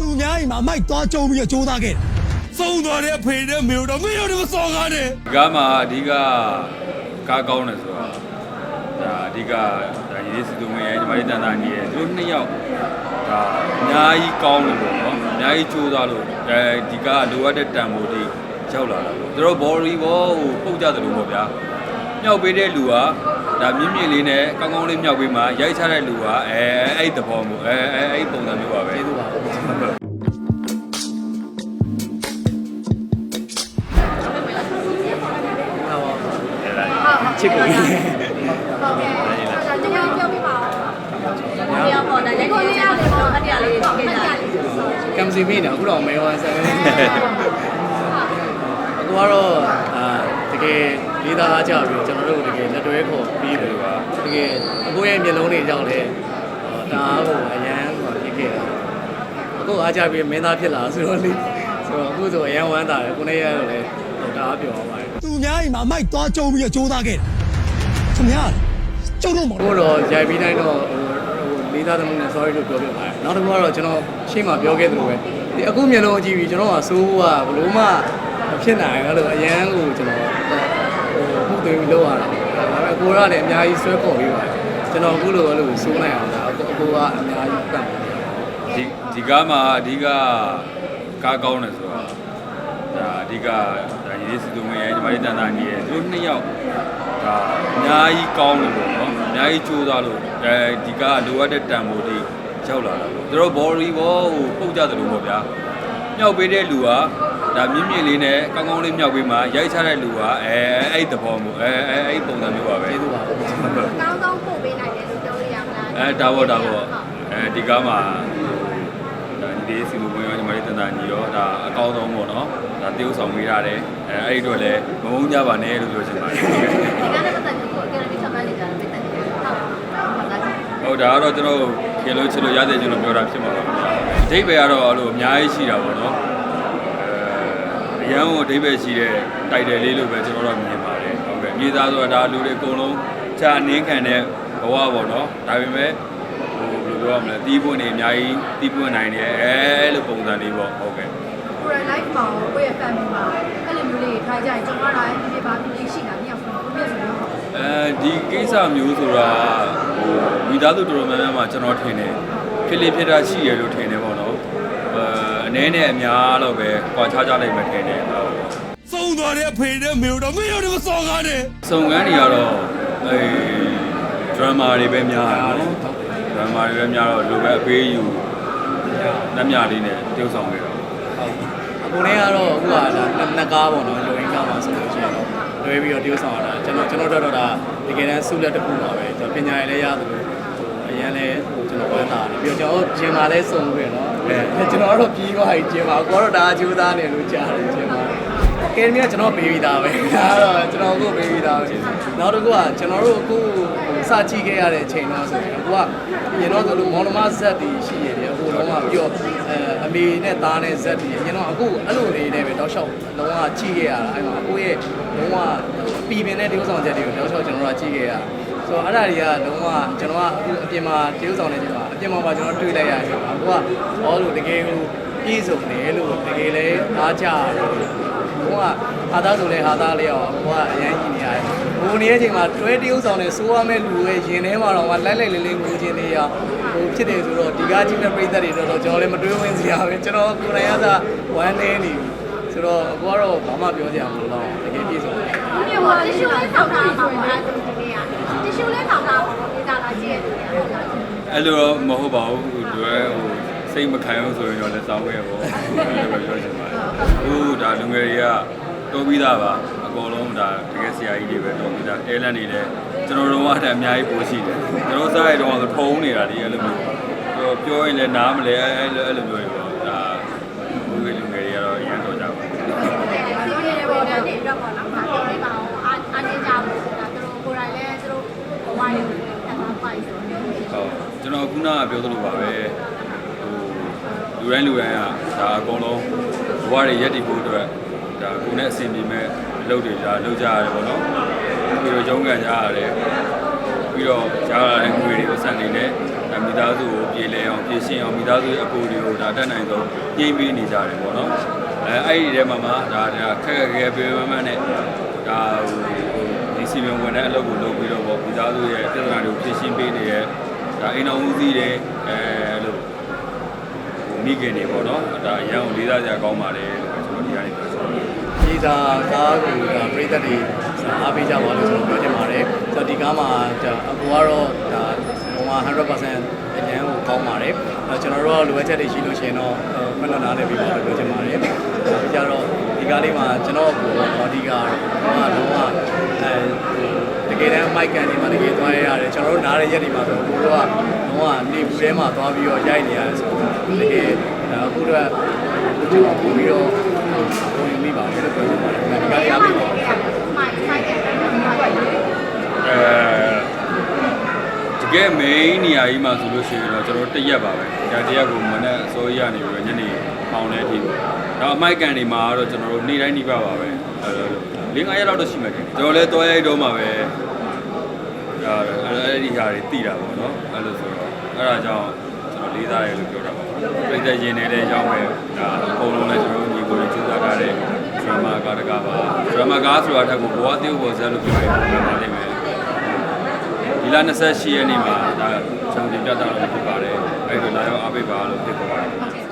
သူများအိမ်မှာအမိုက်သွားကျုံပြီးတော့ကြိုးစားခဲ့တယ်သုံးသွားတဲ့အဖေနဲ့မေတို့မင်းတို့တွေမစော်ကားနဲ့ဒီကားမှာအဓိကကားကောင်းတယ်ဆိုတာဒါအဓိကဒါရည်စည်သူမရဲ့ညီမလေးတန်တာကြီးရဲ့သူတို့နှစ်ယောက်ဒါအများကြီးကောင်းလို့ပေါ့နော်အများကြီးကြိုးစားလို့အဲဒီကားလိုအပ်တဲ့တန်ဖိုးတွေရောက်လာတာပေါ့သူတို့ဘော်ရီဘောဟိုပုတ်ကြတယ်လို့ပေါ့ဗျာမြောက်ပေးတဲ့လူကဒါမြင့်မြင့်လေးနဲ့ကောင်းကောင်းလေးမြောက်ပေးမှရိုက်ချတဲ့လူကအဲအဲ့ဒီသဘောမျိုးအဲအဲအဲ့ဒီပုံစံမျိုးပါပဲကျေးဇူးပါ ချစ်ကိုဟုတ်ကဲ့ဒါကြောင်ပြောပြပါဦး။ပြောပေါ်တယ်လက်ကိုလေးရတယ်ပေါ့အတရားလေးကိုကိစ္စလေးကမ်စီမီနော်အခုတော့မေဝါဆန်အခုကတော့အာတကယ်လေးသားအားကြပြီးကျွန်တော်တို့တကယ်လက်တွဲခေါ်ပြီးတယ်ပါတကယ်အခုရဲ့မျက်လုံးတွေကြောင့်လည်းဒါအားကိုအရန်ဟိုဖြစ်ခဲ့တာအခုအားကြပြီးမင်းသားဖြစ်လာဆိုတော့လေဆိုတော့အခုဆိုအရန်ဝမ်းတာတယ်ကိုနေရတော့လေဒါအားပြောပါပါတယ် သူများအိမ်မှာအမိုက်သွားကျုံပြီးတော့ကြိုးစားခဲ့တယ်ခင်ဗျားကျုပ်တို့မအခုတော့ရိုက်ပြီးတိုင်းတော့ဟိုဟိုလေးသားသမီးနဲ့ sorry လို့ပြောပြပါတယ်နောက်တစ်ခုကတော့ကျွန်တော်ရှေ့မှာပြောခဲ့သလိုပဲဒီအခုမျက်လုံးအကြည့်ပြီးကျွန်တော်ကစိုးကဘလို့မှမဖြစ်နိုင်ဘူးအဲ့လိုအရန်ကိုကျွန်တော်ဟိုမှုသွင်းပြီးလောက်ရတာဒါပေမဲ့ကိုရလည်းအများကြီးဆွဲခေါ်ပြီးပါတယ်ကျွန်တော်အခုလိုအဲ့လိုစိုးနိုင်အောင်ဒါအကိုအကိုကအများကြီးပတ်တယ်ဒီဒီကားမှာအဓိကကားကောင်းတယ်ဆိုတာ ဒါအဓိကဒါရည်စည်သူမရဲ့ညီမလေးတန်တာကြီးရဲ့သူတို့နှစ်ယောက်ဒါအများကြီးကောင်းလို့ပေါ့နော်အများကြီးကြိုးစားလို့အဲဒီကားလိုအပ်တဲ့တန်ဖိုးတွေရောက်လာတာပေါ့သူတို့ဘော်ရီဘောဟိုပုတ်ကြတယ်လို့ပေါ့ဗျာမြောက်ပေးတဲ့လူကဒါမြင့်မြင့်လေးနဲ့ကောင်းကောင်းလေးမြောက်ပေးမှရိုက်ချတဲ့လူကအဲအဲ့ဒီသဘောမျိုးအဲအဲအဲ့ဒီပုံစံမျိုးပါပဲကျေးဇူးပါ။ကောင်းကောင်းပို့ပေးနိုင်တယ်လို့ပြောလို့ရမလား။အဲဒါပေါ့ဒါပေါ့အဲဒီကားမှာဒါဒီစီလူဝင်ရောညီမလေးတန်တာညီရောဒါအ ကောင်းဆုံးပေါ့နော်ဒါတရုပ်ဆောင်ပေးရတယ်အဲအဲ့ဒီတော့လည်းမမုန်းကြပါနဲ့လို့ပြောချင်ပါတယ်ဒီကနေ့ပတ်သက်ပြီးကိုအကယ်ဒမီဆက်မန်နေဂျာနဲ့ပတ်သက်တယ်။ဟုတ်။ဟုတ်လား။ဟုတ်ဒါကတော့ကျွန်တော်ခေလို့ချစ်လို့ရတဲ့ကျွန်တော်ပြောတာဖြစ်မှာပါဗျာအဓိပ္ပာယ်ကတော့အဲ့လိုအများကြီးရှိတာပေါ့နော်အဲအရန်ကိုအဓိပ္ပာယ်ရှိတဲ့တိုက်တယ်လေးလို့ပဲကျွန်တော်တို့မြင်ပါတယ်ဟုတ်ကဲ့မြေသားဆိုတာဒါလူတွေအကုန်လုံးဂျာနင်းခံတဲ့ဘဝပေါ့နော်ဒါပေမဲ့ဟိုဘယ်လိုပြောရမလဲတီးပွင့်နေအများကြီးတီးပွင့်နိုင်တယ်အဲလိုပုံစံလေးပေါ့ဟုတ်ကဲ့ကိုယ် live မှာကိုယ့်ရဲ့ family မှာအဲ့လိုမျိုးလေးထိုင်ကြရင်ကျွန်တော်တို့အဲ့ဒီဘာဖြစ်လေးရှိတာညောင်ဆုံးကိုပြည့်စုံတော့အဲဒီကိစ္စမျိုးဆိုတာဟိုမိသားစုတော်တော်များများမှာကျွန်တော်ထင်တယ်ဖြစ်လေဖြစ်တာရှိရလို့ထင်တယ်ပေါ့နော်အဲအနည်းနဲ့အများတော့ပဲကွာခြားကြလိုက်မှထင်တယ်ဟုတ်သုံးသွားတဲ့အဖေနဲ့မေတို့မင်းတို့တွေမစော်ကားနဲ့စုံကန်းတွေကတော့အဲဒရမာတွေပဲများတယ်နော်ဒရမာတွေပဲများတော့လိုပဲအပေးယူလက်မြလေးနဲ့ပြုတ်ဆောင်ခဲ့တော့အ ကိုနဲ့ကတော့အခုကဒါနှစ်ကားပေါ့နော်လူရင်းကားမှာဆိုလို့ရှိရင်တော့လွဲပြီးတော့တရုပ်ဆောင်ရတာကျွန်တော်ကျွန်တော်တို့တော့ဒါတကယ်တမ်းဆုလက်တစ်ခုပါပဲကျွန်တော်ပညာရည်လည်းရတယ်လို့အရင်လည်းဟိုကျွန်တော်ဝမ်းသာတယ်ပြီးတော့ကျွန်တော်ဂျင်မာလည်းစုံပြီးတော့အဲကျွန်တော်ကတော့ပြီးသွားပြီဂျင်မာကိုကတော့ဒါအကျိုးသားနေလို့ကြားတယ်ဂျင်မာကဲမီကကျွန်တော်ပေးပြီးသားပဲဒါတော့ကျွန်တော်ကိုပေးပြီးသားပဲနောက်တစ်ခုကကျွန်တော်တို့အခုစကြည့်ခဲ့ရတဲ့အချိန်တော့ဆိုရင်အခုကရင်တော့ဆိုလို့မောင်နှမဇက်တွေရှိရတယ် အခုတော့ကပြီးတော့အဲအမေနဲ့သားနဲ့ဇက်တွေရင်တော့အခုအဲ့လိုလေးနဲ့ပဲတောက်လျှောက်လုံးဝကြည့်ခဲ့ရတာအဲ့မှာအခုရဲ့လုံးဝပြည်ပင်တဲ့တရုပ်ဆောင်ချက်တွေကိုတောက်လျှောက်ကျွန်တော်တို့ကကြည့်ခဲ့ရဆိုတော့အဲ့ဒါတွေကလုံးဝကျွန်တော်ကအခုအပြင်မှာတရုပ်ဆောင်နေချိန်မှာအပြင်မှာပါကျွန်တော်တွေ့လိုက်ရတယ်ဆိုတော့အခုကဘောလို့တကယ်ကိုပြည့်စုံတယ်လို့တကယ်လဲအားကြတယ်ဘုံကဟာသားဆိုလဲဟာသားလေးအောင်ဘုံကအရန်ကြီးနေရတယ် ဘုံနေတဲ့အချိန်မှာတွဲတရုပ်ဆောင်နဲ့စိုးရမဲ့လူရဲ့ရင်ထဲမှာတော့ကလိုက်လိုက်လေးလေးငိုခြင်းတွေရဟိုဖြစ်တယ်ဆိုတော့ဒီကားကြီးမဲ့ပြိသက်တွေတော့တော့ကျွန်တော်လည်းမတွေးဝင်စရာပဲကျွန်တော်ကိုယ်တိုင်ကသာဝမ်းနေနေပြီဆိုတော့အကူကတော့ဘာမှပြောစရာမလိုတော့တကယ်ပြည့်စုံတယ်။ဒီမှာ tissue လေးထောက်ထားပါဘာလို့ဒီနေ့อ่ะ tissue လေးထောက်ထားပါဒီကလာကြည့်ရတယ်ဟုတ်လားအဲ့လိုတော့မဟုတ်ပါဘူးဟိုတွေဟိုစိတ်မခံအောင်ဆိုရင်တော့လက်ဆောင်ခဲ့ပေါ့အဲ့လိုပဲပြောချင်ပါတယ်အခုဒါလူငယ်တွေကတိုးပြီးသားပါ အကုန်လုံးဒါတကယ်ဆရာကြီးတွေပဲတိုးပြီးသားအဲလန်နေတယ်ကျွန်တော်တို့ကတည်းအများကြီးပိုးရှိတယ်ကျွန်တော်စားရတော့ဆိုထုံးနေတာဒီအဲ့လိုမျိုးပြောရင်လည်းနားမလဲအဲ့လိုအဲ့လိုမျိုးပေါ့ဒါဘုရားလူငယ်တွေကတော့ရမ်းတော့ကြပါဒီနေ့ပေါ်တယ်ဒီတော့ပေါ့နော်။ပြောလေးပါအောင်အားအားနေကြဘူး။ဒါသူတို့ကိုယ်တိုင်လည်းသူတို့ဘဝလေးကိုထပ်ပါပိုက်ဆိုတော့ဟုတ်ကျွန်တော်ခုနကပြောသလိုပါပဲဟိုလူတိုင်းလူတိုင်းကဒါအကုန်လုံးဘဝတွေရက်တည်ဖို့အတွက်ဒါကိုယ်နဲ့အဆင်ပြေမဲ့အ လုပ်တွေဒါလုပ်ကြရတယ်ပေါ့နော်ပြီးတော့ရုံးကန်ကြရတယ်ပြီးတော့ကြားရတဲ့ငွေတွေပတ်စံတွေနဲ့ဒါမိသားစုကိုပြေလည်အောင်ပြင်ဆင်အောင်မိသားစုရဲ့အကူတွေကိုဒါတက်နိုင်ဆုံးညှိပေးနေကြတယ်ပေါ့နော်အဲအဲ့ဒီထဲမှာမှဒါဒါခက်ခက်ခဲခဲပြေမမနဲ့ဒါဟိုဒီစီမံဝင်တဲ့အလုပ်ကိုလုပ်ပြီးတော့ပေါ့မိသားစုရဲ့ပြဿနာတွေကိုဖြေရှင်းပေးနေတဲ့ဒါအိမ်တော်ဦးစီးတွေအဲလို့မိခင်တွေပေါ့နော်ဒါအရန်ကိုလေးစားကြကောင်းပါတယ်လို့ကျွန်တော်ဒီကနေပြောချင် ပါတယ်ဒီသာကားကိုဒါပရိသတ်တွေအားပေးကြပါလို့ကျွန်တော်ပြောချင်ပါတယ်ဆိုတော့ဒီကားမှာဒါအကူကတော့ဒါဘုံမှာ100%အញ្ញမ်းကိုကောင်းပါတယ်အဲကျွန်တော်တို့ကလိုအပ်ချက်တွေရှိလို့ရှိရင်တော့ဖွင့်လို့နားလည်ပြီးပါလို့ပြောချင်ပါတယ်ပြီးကြတော့ဒီကားလေးမှာကျွန်တော်ကိုတော့အဓိကတော့ဘုံကလုံးဝအဲတကယ်တ မ်းမိုက်ကန်နေမှာတကယ်သွားရရတယ်ကျွန်တော်တို့နားရရက်နေမှာဆိုဘုံတို့ကလုံးဝနေဘူးထဲမှာသွားပြီးတော့ရိုက်နေရတယ်ဆိုတော့တကယ်အခုတော့ကျွန်တော်ပို့ပြီးတော့ပုံရမိပါတယ်လို့ပြောချင်ပါတယ်ဒီကားလေးအားပေးပါမိုင်းမိုင်းတဲ့မိုင်းပါအဲတကယ် main နေရာကြီးမှာဆိုလို့ရှိရင်တော့ကျွန်တော်တစ်ရက်ပါပဲဒါတစ်ရက်ကိုမနေ့အစိုးရနေပြီးညနေပေါင်တဲ့အထိပေါ့တော့အမိုက်ကန်တွေမှာတော့ကျွန်တော်တို့နေ့တိုင်းနေပါပါပဲအဲလို၄၅ရက်လောက်တော့ရှိမှတယ်ကျွန်တော်လည်းတွားရိုက်တော့မှာပဲအဲ အဲ့ဒီဟာတွေတည်တာပေါ့နော်အဲ့လိုဆိုတော့အဲ့ဒါကြောင့်ကျွန်တော်လေးစားရလို့ပြောတာပါပြည်သက်ရင်နေတဲ့ရောက်မဲ့ဒါအကုန်လုံးလည်းကျွန်တော်တို့ညီကိုတွေစူးစမ်းထားတဲ့ drama ကားတကားပါ drama ကားဆိုတာထက်ကိုဘဝသေးဘောဇက်လို့ပြောရင်ပြန်ပါလိမ့်မယ်ဒီလ28ရက်နေ့မှာဒါကျွန်တော်တင်ပြတာလို့ဖြစ်ပါတယ်အဲ့ဒါလာရောက်အားပေးပါလို့ဖြစ်ပေါ်ပါတယ်ဟုတ်ကဲ့